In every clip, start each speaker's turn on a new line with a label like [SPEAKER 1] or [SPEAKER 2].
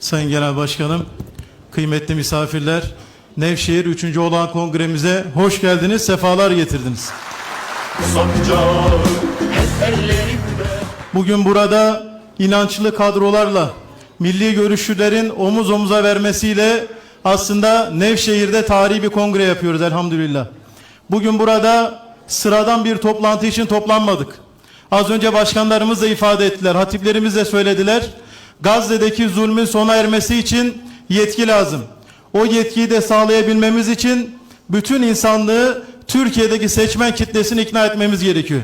[SPEAKER 1] Sayın Genel Başkanım, kıymetli misafirler, Nevşehir 3. olan kongremize hoş geldiniz, sefalar getirdiniz. Bugün burada inançlı kadrolarla, milli görüşçülerin omuz omuza vermesiyle aslında Nevşehir'de tarihi bir kongre yapıyoruz elhamdülillah. Bugün burada sıradan bir toplantı için toplanmadık. Az önce başkanlarımız da ifade ettiler, hatiplerimiz de söylediler. Gazze'deki zulmün sona ermesi için yetki lazım. O yetkiyi de sağlayabilmemiz için bütün insanlığı Türkiye'deki seçmen kitlesini ikna etmemiz gerekiyor.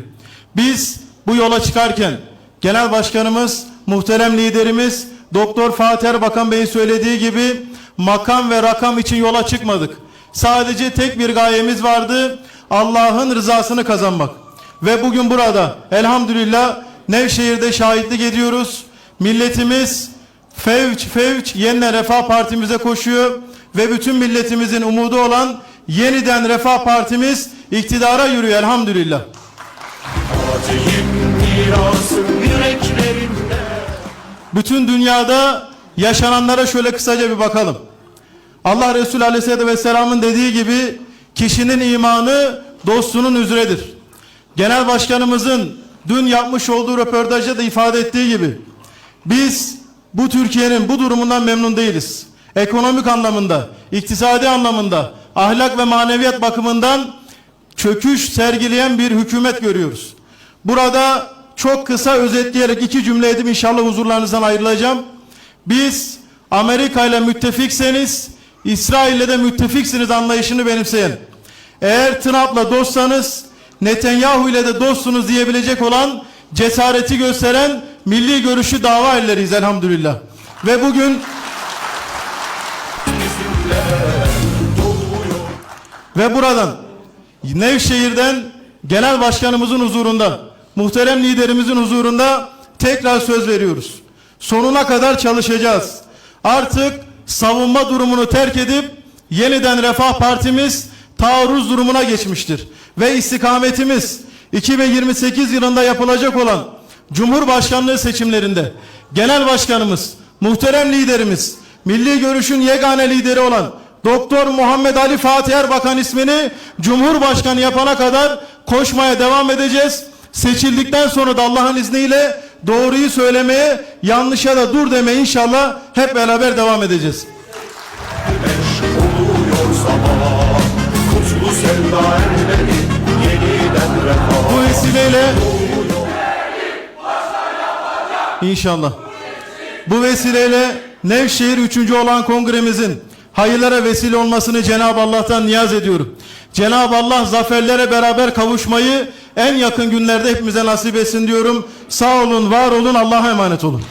[SPEAKER 1] Biz bu yola çıkarken Genel Başkanımız, muhterem liderimiz Doktor Fatih Erbakan Bey'in söylediği gibi makam ve rakam için yola çıkmadık. Sadece tek bir gayemiz vardı. Allah'ın rızasını kazanmak. Ve bugün burada elhamdülillah Nevşehir'de şahitlik ediyoruz. Milletimiz fevç fevç yeniden Refah Partimize koşuyor ve bütün milletimizin umudu olan yeniden Refah Partimiz iktidara yürüyor elhamdülillah. Bütün dünyada yaşananlara şöyle kısaca bir bakalım. Allah Resulü Aleyhisselatü Vesselam'ın dediği gibi kişinin imanı dostunun üzredir. Genel Başkanımızın dün yapmış olduğu röportajda da ifade ettiği gibi biz bu Türkiye'nin bu durumundan memnun değiliz. Ekonomik anlamında, iktisadi anlamında, ahlak ve maneviyat bakımından çöküş sergileyen bir hükümet görüyoruz. Burada çok kısa özetleyerek iki cümle edip inşallah huzurlarınızdan ayrılacağım. Biz Amerika ile müttefikseniz İsrail de müttefiksiniz anlayışını benimseyen. Eğer Trump'la dostsanız Netanyahu ile de dostsunuz diyebilecek olan cesareti gösteren milli görüşü dava elleriyiz elhamdülillah. Ve bugün Ve buradan Nevşehir'den genel başkanımızın huzurunda, muhterem liderimizin huzurunda tekrar söz veriyoruz. Sonuna kadar çalışacağız. Artık savunma durumunu terk edip yeniden Refah Partimiz taarruz durumuna geçmiştir. Ve istikametimiz 2028 yılında yapılacak olan Cumhurbaşkanlığı seçimlerinde genel başkanımız, muhterem liderimiz, milli görüşün yegane lideri olan Doktor Muhammed Ali Fatih Erbakan ismini Cumhurbaşkanı yapana kadar koşmaya devam edeceğiz. Seçildikten sonra da Allah'ın izniyle doğruyu söylemeye, yanlışa da dur demeye inşallah hep beraber devam edeceğiz.
[SPEAKER 2] Güneş oluyor
[SPEAKER 1] İnşallah. Bu vesileyle Nevşehir 3. olan kongremizin hayırlara vesile olmasını Cenab-ı Allah'tan niyaz ediyorum. Cenab-ı Allah zaferlere beraber kavuşmayı en yakın günlerde hepimize nasip etsin diyorum. Sağ olun, var olun, Allah'a emanet olun.